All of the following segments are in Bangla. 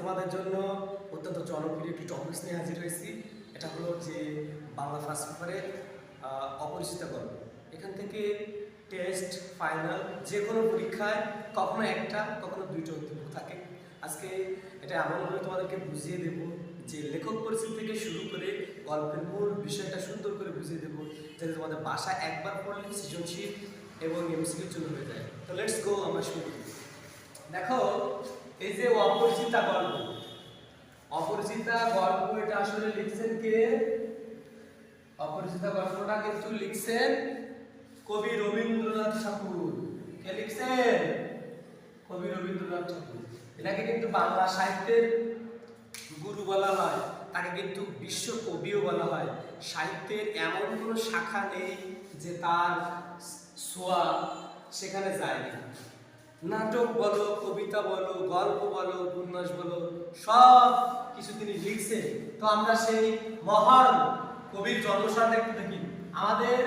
তোমাদের জন্য অত্যন্ত জনপ্রিয় একটি টপিক্স নিয়ে হাজির হয়েছি। এটা হলো যে বাংলা ফার্স্ট পেপারের অপরিচিত গল্প। এখান থেকে টেস্ট ফাইনাল যে কোনো পরীক্ষায় কখনো একটা, কখনো দুইটা উত্তর থাকে। আজকে এটা এমনভাবে তোমাদেরকে বুঝিয়ে দেব যে লেখক পরিচিতি থেকে শুরু করে গল্পের মূল বিষয়টা সুন্দর করে বুঝিয়ে দেবো, যাতে তোমাদের বাসা একবার পড়লে সৃজনশীল এবং এমসিকিউর জন্য হয়ে যায়। তো লেটস গো আমরা শুরু দেখো এই যে অপরিচিতা গল্প অপরিচিতা গল্প এটা আসলে লিখছেন কে? অপরিচিতা গল্পটা কিন্তু লিখছেন কবি রবীন্দ্রনাথ ঠাকুর। কে লিখছেন? কবি রবীন্দ্রনাথ ঠাকুর। এটাকে কিন্তু বাংলা সাহিত্যের গুরু বলা হয়, তাকে কিন্তু বিশ্ব কবিও বলা হয়। সাহিত্যের এমন কোনো শাখা নেই যে তার ছোঁয়া সেখানে যায়নি নাটক বলো কবিতা বলো গল্প বলো উপন্যাস বলো সব কিছু তিনি লিখছেন তো আমরা সেই মহান কবির জন্মসালটা একটু দেখি। আমাদের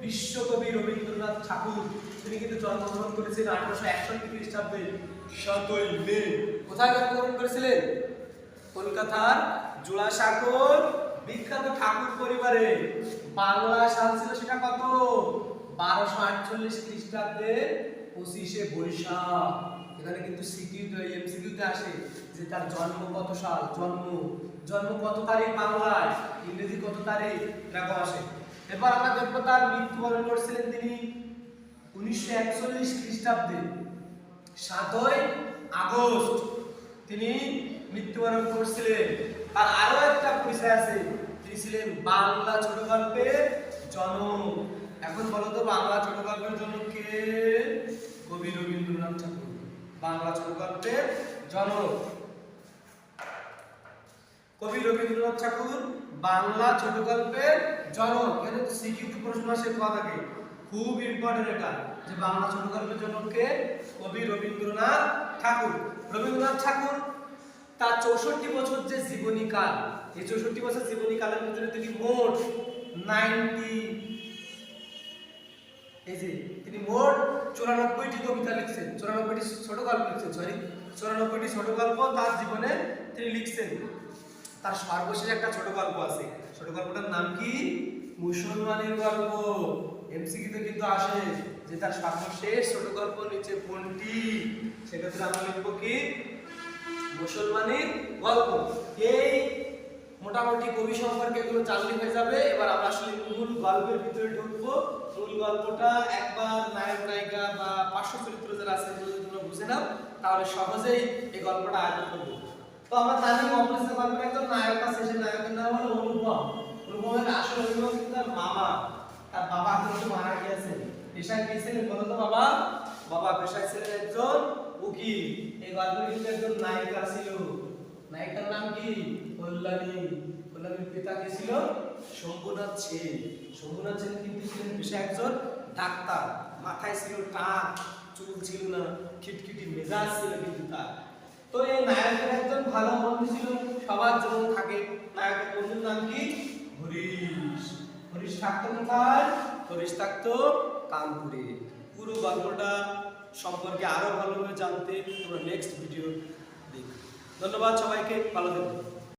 বিশ্বকবি রবীন্দ্রনাথ ঠাকুর তিনি কিন্তু জন্মগ্রহণ করেছিলেন আঠারোশো একষট্টি খ্রিস্টাব্দে। সাতই মে। কোথায় জন্মগ্রহণ করেছিলেন? কলকাতার জোড়াসাঁকোর বিখ্যাত ঠাকুর পরিবারে। বাংলা সাল ছিল সেটা কত? বারোশো আটচল্লিশ খ্রিস্টাব্দে পঁচিশে বৈশাখ। এখানে কিন্তু সিকিউ এমসিকিউতে আসে যে তার জন্ম কত সাল, জন্ম জন্ম কত তারিখ বাংলায়, ইংরেজি কত তারিখ, এরকম আসে। এবার আমরা দেখব তার মৃত্যুবরণ করছিলেন তিনি উনিশশো একচল্লিশ খ্রিস্টাব্দে, সাতই আগস্ট তিনি মৃত্যুবরণ করছিলেন। আর আরও একটা পরিচয় আছে, তিনি ছিলেন বাংলা ছোট গল্পের জনক। এখন বলো তো, বাংলা ছোট গল্পের জনক কে? কবি রবীন্দ্রনাথ ঠাকুর। বাংলা ছোট জনক কবি রবীন্দ্রনাথ ঠাকুর বাংলা ছোট গল্পের জনক এটা তো প্রশ্ন আসে থাকে? খুব ইম্পর্টেন্ট এটা, যে বাংলা ছোট গল্পের জনককে কবি রবীন্দ্রনাথ ঠাকুর। রবীন্দ্রনাথ ঠাকুর তার চৌষট্টি বছর যে জীবনী কাল, এই চৌষট্টি বছর জীবনী কালের ভিতরে তিনি মোট নাইনটি এই যে তিনি মোট চুরানব্বইটি কবিতা লিখছেন। চুরানব্বইটি ছোট গল্প লিখছেন সরি চুরানব্বইটি ছোট গল্প তার জীবনে তিনি লিখছেন। তার সর্বশেষ একটা ছোট গল্প আছে। ছোট গল্পটার নাম কি? মুসলমানের গল্প। এমসিকিতে কিন্তু আসে যে তার সর্বশেষ ছোট গল্প নিচে কোনটি? সেক্ষেত্রে আমরা লিখব কি? মুসলমানের গল্প। এই মোটামুটি কবি সম্পর্কে এগুলো জানলে হয়ে যাবে। এবার আমরা আসলে মূল গল্পের ভিতরে ঢুকবো। মূল গল্পটা একবার নায়ক, নায়িকা বা পার্শ্ব চরিত্র যারা আছে যদি তোমরা বুঝে নাও, তাহলে সহজেই এই গল্পটা আয়ত্ত করব তো আমরা জানি অপরিচিত গল্পের একজন নায়ক আছে, সেই নায়কের নাম হলো অনুপম। অনুপমের আসল অভিভাবক কিন্তু তার মামা। তার বাবা কিন্তু মারা গিয়েছে। পেশায় কি ছিলেন বলো তো বাবা? বাবা পেশায় ছিলেন একজন উকিল। এই গল্পের কিন্তু একজন নায়িকা ছিল। নায়িকার নাম কি? কল্যাণী। কল্যাণীর পিতা কে ছিল? শম্ভুনাথ সেন। শম্ভুনাথ সেন কিন্তু ছিলেন পেশায় একজন ডাক্তার। মাথায় ছিল টাক, চুল ছিল না, খিটখিটি মেজাজ ছিল কিন্তু তার। তো এই নায়কের একজন ভালো বন্ধু ছিল, সবার যেমন থাকে। নায়কের বন্ধুর নাম কি? হরিশ। হরিশ থাকতো কোথায়? হরিশ থাকতো কানপুরে। পুরো গল্পটা সম্পর্কে আরও ভালোভাবে জানতে তোমরা নেক্সট ভিডিও দেখো ধন্যবাদ সবাইকে, ভালো থাকবে